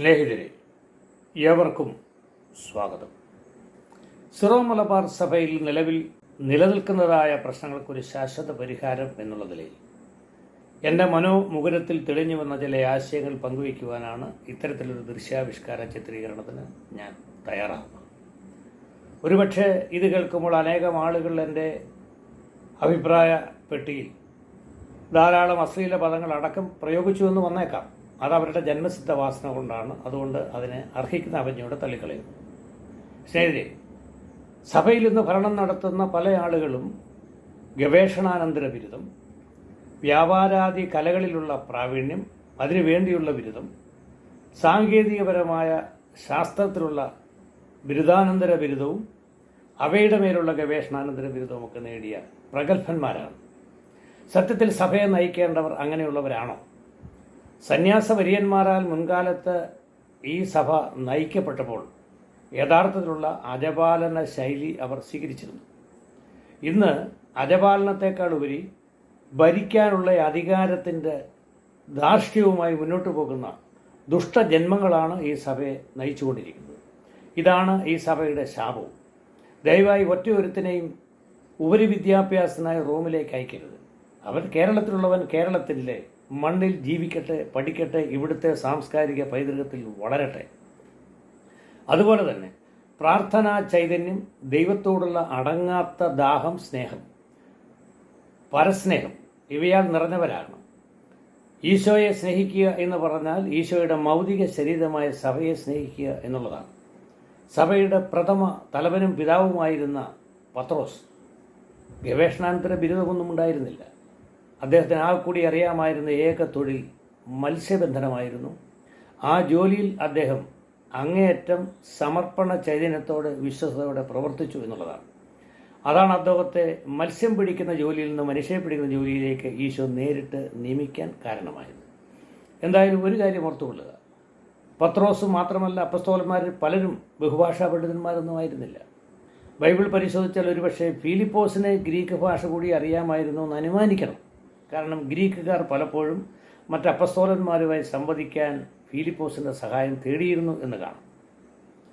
സ്നേഹിതരെ ഏവർക്കും സ്വാഗതം. സിറോ മലബാർ സഭയിൽ നിലവിൽ നിലനിൽക്കുന്നതായ പ്രശ്നങ്ങൾക്കൊരു ശാശ്വത പരിഹാരം എന്നുള്ള നിലയിൽ എന്റെ മനോമുകുരത്തിൽ തെളിഞ്ഞു വന്ന ചില ആശയങ്ങൾ പങ്കുവയ്ക്കുവാനാണ് ഇത്തരത്തിലൊരു ദൃശ്യാവിഷ്കാര ചിത്രീകരണത്തിന് ഞാൻ തയ്യാറാകുന്നത് ഒരുപക്ഷെ ഇത് കേൾക്കുമ്പോൾ അനേകം ആളുകൾ എന്റെ അഭിപ്രായ പെട്ടിയിൽ ധാരാളം അശ്ലീല പദങ്ങൾ അടക്കം പ്രയോഗിച്ചു എന്ന് വന്നേക്കാം. അത് അവരുടെ ജന്മസിദ്ധ വാസന കൊണ്ടാണ് അതുകൊണ്ട് അതിനെ അർഹിക്കുന്ന അവജ്ഞയോടെ തള്ളിക്കളയുന്നു സ്നേഹിതരെ സഭയിൽ നിന്ന് ഭരണം നടത്തുന്ന പല ആളുകളും ഗവേഷണാനന്തര ബിരുദം വ്യാപാരാദി കലകളിലുള്ള പ്രാവീണ്യം അതിനുവേണ്ടിയുള്ള ബിരുദം സാങ്കേതികപരമായ ശാസ്ത്രത്തിലുള്ള ബിരുദാനന്തര ബിരുദവും അവയുടെ മേലുള്ള ഗവേഷണാനന്തര ബിരുദവും ഒക്കെ നേടിയ പ്രഗത്ഭന്മാരാണ്. സത്യത്തിൽ സഭയെ നയിക്കേണ്ടവർ അങ്ങനെയുള്ളവരാണോ? സന്യാസവര്യന്മാരാൽ മുൻകാലത്ത് ഈ സഭ നയിക്കപ്പെട്ടപ്പോൾ യഥാർത്ഥത്തിലുള്ള അജപാലന ശൈലി അവർ സ്വീകരിച്ചിരുന്നു. ഇന്ന് അജപാലനത്തെക്കാൾ ഉപരി ഭരിക്കാനുള്ള അധികാരത്തിന്റെ ധാർഷ്ട്യവുമായി മുന്നോട്ട് പോകുന്ന ദുഷ്ടജന്മങ്ങളാണ് ഈ സഭയെ നയിച്ചുകൊണ്ടിരിക്കുന്നത്. ഇതാണ് ഈ സഭയുടെ ശാപവും. ദയവായി ഒറ്റ ഒരുത്തിനെയും ഉപരിവിദ്യാഭ്യാസത്തിനായി റോമിലേക്ക് അയക്കരുത്. അവൻ കേരളത്തിലുള്ളവൻ കേരളത്തിലെ മണ്ണിൽ ജീവിക്കട്ടെ പഠിക്കട്ടെ ഇവിടുത്തെ സാംസ്കാരിക പൈതൃകത്തിൽ വളരട്ടെ. അതുപോലെ തന്നെ പ്രാർത്ഥനാ ചൈതന്യം ദൈവത്തോടുള്ള അടങ്ങാത്ത ദാഹം സ്നേഹം. പരസ്നേഹം ഇവയാൽ നിറഞ്ഞവരാകണം. ഈശോയെ സ്നേഹിക്കുക എന്ന് പറഞ്ഞാൽ ഈശോയുടെ മൗതിക ശരീരമായ സഭയെ സ്നേഹിക്കുക എന്നുള്ളതാണ്. സഭയുടെ പ്രഥമ തലവനും പിതാവുമായിരുന്ന പത്രോസ് ഗവേഷണാനന്തര ബിരുദമൊന്നും ഉണ്ടായിരുന്നില്ല. അദ്ദേഹത്തിന് ആ കൂടി അറിയാമായിരുന്ന ഏക തൊഴിൽ മത്സ്യബന്ധനമായിരുന്നു. ആ ജോലിയിൽ അദ്ദേഹം അങ്ങേയറ്റം സമർപ്പണ ചൈതന്യത്തോടെ വിശ്വസതയോടെ പ്രവർത്തിച്ചു എന്നുള്ളതാണ്. അതാണ് അദ്ദേഹത്തെ മത്സ്യം പിടിക്കുന്ന ജോലിയിൽ നിന്ന് മനുഷ്യനെ പിടിക്കുന്ന ജോലിയിലേക്ക് ഈശോ നേരിട്ട് നിയമിക്കാൻ കാരണമായത്. എന്തായാലും ഒരു കാര്യം ഓർത്തുകൊള്ളുക. പത്രോസ് മാത്രമല്ല അപ്പസ്തോലന്മാരിൽ പലരും ബഹുഭാഷാ പണ്ഡിതന്മാരൊന്നും ആയിരുന്നില്ല. ബൈബിൾ പരിശോധിച്ചാൽ ഒരുപക്ഷെ ഫിലിപ്പോസിനെ ഗ്രീക്ക് ഭാഷ കൂടി അറിയാമായിരുന്നു എന്ന് അനുമാനിക്കണം. കാരണം ഗ്രീക്കുകാർ പലപ്പോഴും മറ്റ് അപ്പസ്തോലന്മാരുമായി സംവദിക്കാൻ ഫിലിപ്പോസിന്റെ സഹായം തേടിയിരുന്നു എന്ന് കാണാം.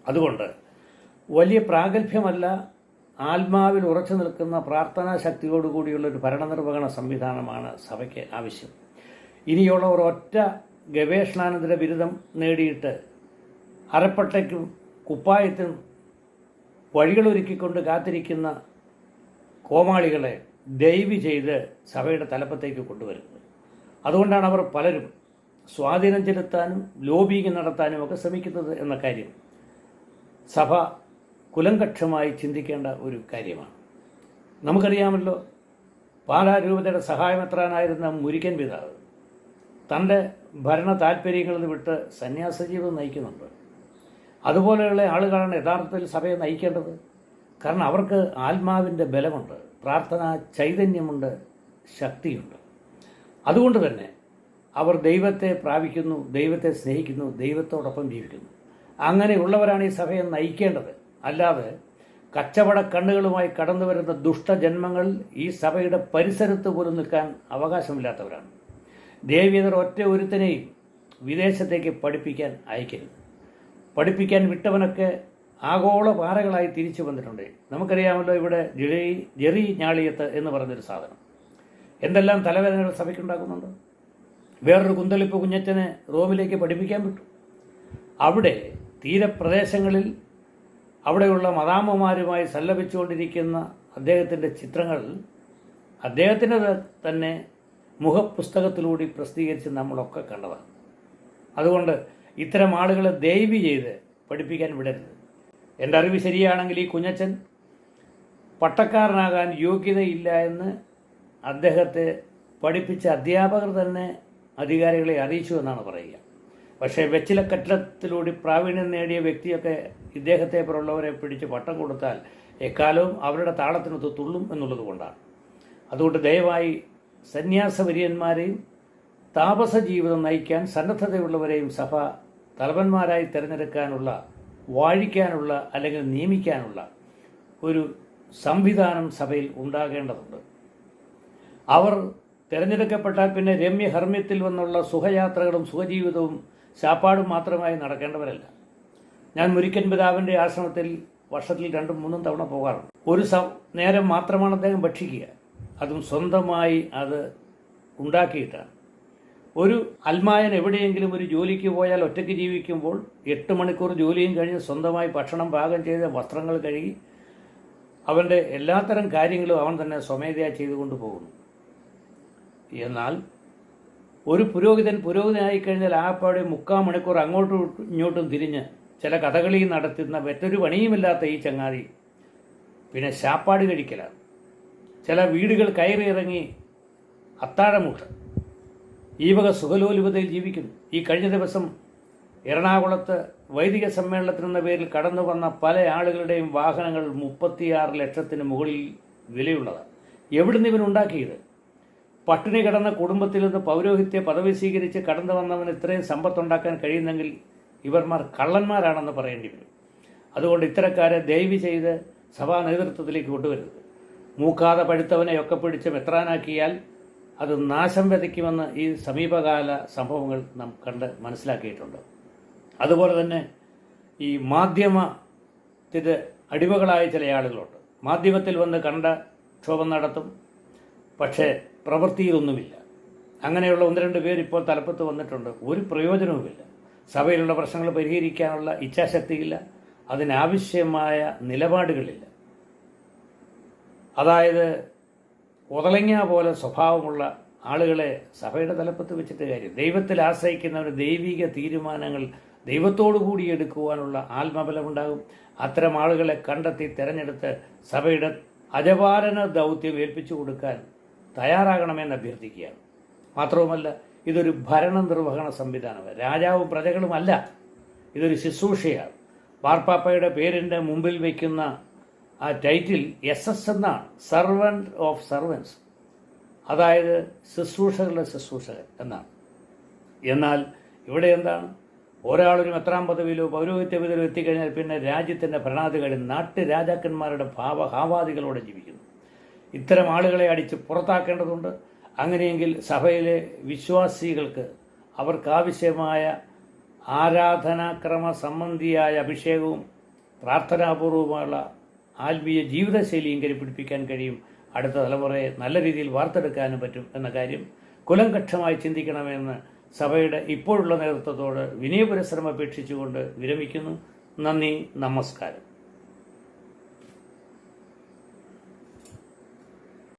അതുകൊണ്ട് വലിയ പ്രാഗൽഭ്യമല്ല ആത്മാവിൽ ഉറച്ചു നിൽക്കുന്ന പ്രാർത്ഥനാ ശക്തിയോടുകൂടിയുള്ള ഒരു ഭരണനിർവഹണ സംവിധാനമാണ് സഭയ്ക്ക് ആവശ്യം. ഇനിയുള്ളവർ ഒറ്റ ഗവേഷണാനന്തര ബിരുദം നേടിയിട്ട് അരപ്പട്ടയ്ക്കും കുപ്പായത്തിനും വഴികളൊരുക്കിക്കൊണ്ട് കാത്തിരിക്കുന്ന കോമാളികളെ ദയവ് ചെയ്ത് സഭയുടെ തലപ്പത്തേക്ക് കൊണ്ടുവരുന്നത്. അതുകൊണ്ടാണ് അവർ പലരും സ്വാധീനം ചെലുത്താനും ലോബിങ് നടത്താനും ഒക്കെ ശ്രമിക്കുന്നത് എന്ന കാര്യം. സഭ കുലങ്കക്ഷമായി ചിന്തിക്കേണ്ട ഒരു കാര്യമാണ്. നമുക്കറിയാമല്ലോ പാലാരൂപതയുടെ സഹായമെത്രാനായിരുന്ന മുരിക്കൻ പിതാവ് തന്റെ ഭരണ താല്പര്യങ്ങളിൽ വിട്ട് സന്യാസ ജീവിതം നയിക്കുന്നുണ്ട്. അതുപോലെയുള്ള ആളുകളാണ് യഥാർത്ഥത്തിൽ സഭയെ നയിക്കേണ്ടത്. കാരണം അവർക്ക് ആത്മാവിന്റെ ബലമുണ്ട്. പ്രാർത്ഥനാ ചൈതന്യമുണ്ട് ശക്തിയുണ്ട്. അതുകൊണ്ട് തന്നെ അവർ ദൈവത്തെ പ്രാപിക്കുന്നു ദൈവത്തെ സ്നേഹിക്കുന്നു ദൈവത്തോടൊപ്പം ജീവിക്കുന്നു. അങ്ങനെയുള്ളവരാണ് ഈ സഭയെ നയിക്കേണ്ടത്. അല്ലാതെ കച്ചവട കണ്ണുകളുമായി കടന്നു വരുന്ന ദുഷ്ടജന്മങ്ങൾ ഈ സഭയുടെ പരിസരത്ത് പോലും നിൽക്കാൻ അവകാശമില്ലാത്തവരാണ്. ദേവീതർ ഒറ്റ ഒരുത്തനെയും വിദേശത്തേക്ക് പഠിപ്പിക്കാൻ അയക്കരുത്. പഠിപ്പിക്കാൻ വിട്ടവനൊക്കെ ആഗോള പാറകളായി തിരിച്ചു വന്നിട്ടുണ്ട്. നമുക്കറിയാമല്ലോ ഇവിടെ ജെറി ജെറി ഞാളിയത്ത് എന്ന് പറഞ്ഞൊരു സാധനം. എന്തെല്ലാം തലവേദനകൾ സഭയ്ക്കുണ്ടാക്കുന്നുണ്ട്? വേറൊരു കുന്തളിപ്പ് കുഞ്ഞച്ചനെ റോമിലേക്ക് പഠിപ്പിക്കാൻ വിട്ടു. അവിടെ തീരപ്രദേശങ്ങളിൽ അവിടെയുള്ള മതാമ്മമാരുമായി സല്ലപിച്ചുകൊണ്ടിരിക്കുന്ന അദ്ദേഹത്തിന്റെ ചിത്രങ്ങൾ അദ്ദേഹത്തിന്റെ തന്നെ മുഖപുസ്തകത്തിലൂടെ പ്രസിദ്ധീകരിച്ച് നമ്മളൊക്കെ കണ്ടതാണ്. അതുകൊണ്ട് ഇത്തരം ആളുകളെ ദയവ് ചെയ്ത് പഠിപ്പിക്കാൻ വിടരുത്. എന്റെ അറിവ് ശരിയാണെങ്കിൽ ഈ കുഞ്ഞച്ചൻ പട്ടക്കാരനാകാൻ യോഗ്യതയില്ല എന്ന് അദ്ദേഹത്തെ പഠിപ്പിച്ച അധ്യാപകർ തന്നെ അധികാരികളെ അറിയിച്ചു എന്നാണ് പറയുക. പക്ഷേ വെച്ചില കെട്ടിടത്തിലൂടെ പ്രാവീണ്യം നേടിയ വ്യക്തിയൊക്കെ ഇദ്ദേഹത്തെ പോലുള്ളവരെ പിടിച്ച് പട്ടം കൊടുത്താൽ എക്കാലവും അവരുടെ താളത്തിനൊത്ത് തുള്ളും എന്നുള്ളത് കൊണ്ടാണ്. അതുകൊണ്ട് ദയവായി സന്യാസവര്യന്മാരെയും താപസ ജീവിതം നയിക്കാൻ സന്നദ്ധതയുള്ളവരെയും സഭ തലവന്മാരായി തിരഞ്ഞെടുക്കാനുള്ള വാഴിക്കാനുള്ള അല്ലെങ്കിൽ നിയമിക്കാനുള്ള ഒരു സംവിധാനം സഭയിൽ ഉണ്ടാകേണ്ടതുണ്ട്. അവർ തിരഞ്ഞെടുക്കപ്പെട്ടാൽ പിന്നെ രമ്യഹർമ്മ്യത്തിൽ വന്നുള്ള സുഖയാത്രകളും സുഖജീവിതവും ശാപ്പാടും മാത്രമായി നടക്കേണ്ടവരല്ല. ഞാൻ മുരിക്കൻ പിതാവിന്റെ ആശ്രമത്തിൽ വർഷത്തിൽ രണ്ടും മൂന്നും തവണ പോകാറുണ്ട്. ഒരു നേരം മാത്രമാണ് അദ്ദേഹം ഭക്ഷിക്കുക. അതും സ്വന്തമായി അത് ഉണ്ടാക്കിയിട്ടാണ്. ഒരു അൽമായൻ എവിടെയെങ്കിലും ഒരു ജോലിക്ക് പോയാൽ ഒറ്റയ്ക്ക് ജീവിക്കുമ്പോൾ എട്ട് മണിക്കൂർ ജോലിയും കഴിഞ്ഞ് സ്വന്തമായി ഭക്ഷണം പാകം ചെയ്ത് വസ്ത്രങ്ങൾ കഴുകി അവന്റെ എല്ലാത്തരം കാര്യങ്ങളും അവൻ തന്നെ സ്വമേധയാ ചെയ്തുകൊണ്ട് പോകുന്നു. എന്നാൽ ഒരു പുരോഹിതൻ പുരോഹിതനായി കഴിഞ്ഞാൽ ആപ്പാടെ മുക്കാൽ മണിക്കൂർ അങ്ങോട്ടും ഇങ്ങോട്ടും തിരിഞ്ഞ് ചില കഥകളി നടത്തുന്ന മറ്റൊരു പണിയുമില്ലാത്ത ഈ ചങ്ങാതി പിന്നെ ശാപ്പാട് കഴിക്കലാണ്. ചില വീടുകൾ കയറിയിറങ്ങി അത്താഴമുട്ട്. ഈ വക സുഖലോലുപതയിൽ ജീവിക്കുന്നു. ഈ കഴിഞ്ഞ ദിവസം എറണാകുളത്ത് വൈദിക സമ്മേളനത്തിനെന്ന പേരിൽ കടന്നു വന്ന പല ആളുകളുടെയും വാഹനങ്ങൾ മുപ്പത്തിയാറ് ലക്ഷത്തിന് മുകളിൽ വിലയുള്ളതാണ് എവിടുന്ന് ഇവൻ ഉണ്ടാക്കിയത്? പട്ടിണി കിടന്ന കുടുംബത്തിൽ നിന്ന് പൗരോഹിത്യ പദവി സ്വീകരിച്ച് കടന്നു വന്നവന് ഇത്രയും സമ്പത്തുണ്ടാക്കാൻ കഴിയുന്നെങ്കിൽ ഇവർമാർ കള്ളന്മാരാണെന്ന് പറയേണ്ടി വരും. അതുകൊണ്ട് ഇത്തരക്കാരെ ദയവ് ചെയ്ത് സഭാ നേതൃത്വത്തിലേക്ക് കൊണ്ടുവരുന്നത് മൂക്കാതെ പഴുത്തവനെയൊക്കെ പിടിച്ച് മെത്രാനാക്കിയാൽ അത് നാശം വിതയ്ക്കുമെന്ന് ഈ സമീപകാല സംഭവങ്ങൾ നാം കണ്ട് മനസ്സിലാക്കിയിട്ടുണ്ട്. അതുപോലെ തന്നെ ഈ മാധ്യമത്തിന് അടിമകളായ ചില ആളുകളുണ്ട്. മാധ്യമത്തിൽ വന്ന് കണ്ട ക്ഷോഭം നടത്തും പക്ഷേ പ്രവൃത്തിയിലൊന്നുമില്ല. അങ്ങനെയുള്ള ഒന്ന് രണ്ട് പേര് ഇപ്പോൾ തലപ്പത്ത് വന്നിട്ടുണ്ട്. ഒരു പ്രയോജനവുമില്ല. സഭയിലുള്ള പ്രശ്നങ്ങൾ പരിഹരിക്കാനുള്ള ഇച്ഛാശക്തിയില്ല. അതിനാവശ്യമായ നിലപാടുകളില്ല. അതായത് ഉതളങ്ങ പോലെ സ്വഭാവമുള്ള ആളുകളെ സഭയുടെ തലപ്പത്ത് വെച്ചിട്ട് കാര്യം. ദൈവത്തിൽ ആശ്രയിക്കുന്നവർ ദൈവിക തീരുമാനങ്ങൾ ദൈവത്തോടു കൂടി എടുക്കുവാനുള്ള ആത്മബലമുണ്ടാകും. അത്തരം ആളുകളെ കണ്ടെത്തി തിരഞ്ഞെടുത്ത് സഭയുടെ അജപാലന ദൗത്യം ഏൽപ്പിച്ചു കൊടുക്കാൻ തയ്യാറാകണമെന്ന് അഭ്യർത്ഥിക്കുകയാണ്. മാത്രവുമല്ല ഇതൊരു ഭരണ നിർവഹണ സംവിധാനമാണ്. രാജാവും പ്രജകളുമല്ല ഇതൊരു ശുശ്രൂഷയാണ്. വാർപ്പാപ്പയുടെ പേരിന്റെ മുമ്പിൽ വയ്ക്കുന്ന ആ ടൈറ്റിൽ എസ് എസ് എന്നാണ്. സർവന്റ് ഓഫ് സർവൻസ് അതായത് ശുശ്രൂഷകളുടെ ശുശ്രൂഷകൻ എന്നാണ്. എന്നാൽ ഇവിടെ എന്താണ്? ഒരാളൊരു എത്രാം പദവിയിലോ പൗരോഹിത്യ പദവിയിലോ എത്തിക്കഴിഞ്ഞാൽ പിന്നെ രാജ്യത്തിന്റെ ഭരണാധികാരി നാട്ടു രാജാക്കന്മാരുടെ ഭാവഹാവാദികളോടെ ജീവിക്കുന്നു. ഇത്തരം ആളുകളെ അടിച്ച് പുറത്താക്കേണ്ടതുണ്ട്. അങ്ങനെയെങ്കിൽ സഭയിലെ വിശ്വാസികൾക്ക് അവർക്കാവശ്യമായ ആരാധനാക്രമ സംബന്ധിയായ അഭിഷേകവും പ്രാർത്ഥനാപൂർവമുള്ള ആത്മീയ ജീവിതശൈലിയും കരിപ്പിടിപ്പിക്കാൻ കഴിയും. അടുത്ത തലമുറയെ നല്ല രീതിയിൽ വാർത്തെടുക്കാനും പറ്റും എന്ന കാര്യം കുലംകക്ഷമായി ചിന്തിക്കണമെന്ന് സഭയുടെ ഇപ്പോഴുള്ള നേതൃത്വത്തോട് വിനയപുരശ്രമം അപേക്ഷിച്ചുകൊണ്ട് വിരമിക്കുന്നു. നന്ദി നമസ്കാരം.